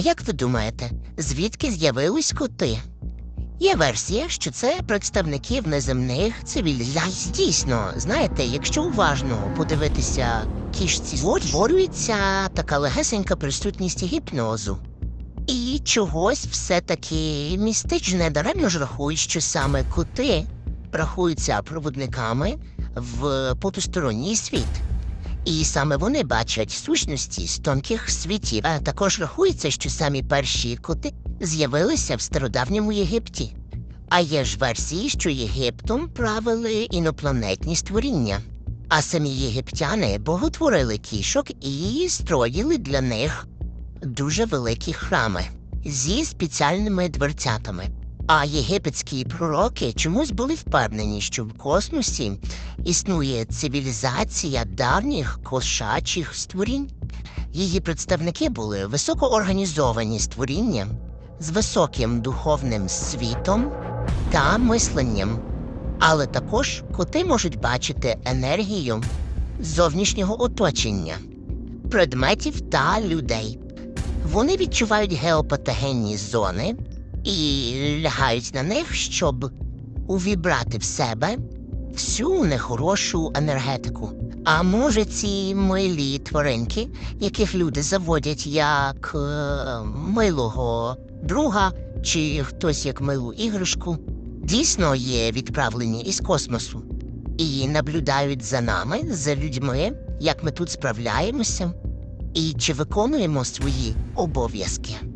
як ви думаєте, звідки з'явились коти? Є версія, що це представників неземних цивілізацій. Дійсно, знаєте, якщо уважно подивитися кішці, утворюється така легесенька присутність гіпнозу. І чогось все-таки містичне даремно ж рахують, що саме коти рахуються проводниками в потусторонній світ. І саме вони бачать сущності з тонких світів. А також рахується, що самі перші коти з'явилися в стародавньому Єгипті. А є ж версії, що Єгиптом правили інопланетні створіння. А самі єгиптяни боготворили кішок і строїли для них дуже великі храми зі спеціальними дверцятами. А єгипетські пророки чомусь були впевнені, що в космосі існує цивілізація давніх кошачих створінь. Її представники були високоорганізовані створіння з високим духовним світом та мисленням. Але також коти можуть бачити енергію зовнішнього оточення, предметів та людей. Вони відчувають геопатогенні зони і лягають на них, щоб увібрати в себе всю нехорошу енергетику. А може, ці милі тваринки, яких люди заводять як е, милого друга чи хтось як милу іграшку, дійсно є відправлені із космосу і наблюдають за нами, за людьми, як ми тут справляємося і чи виконуємо свої обов'язки.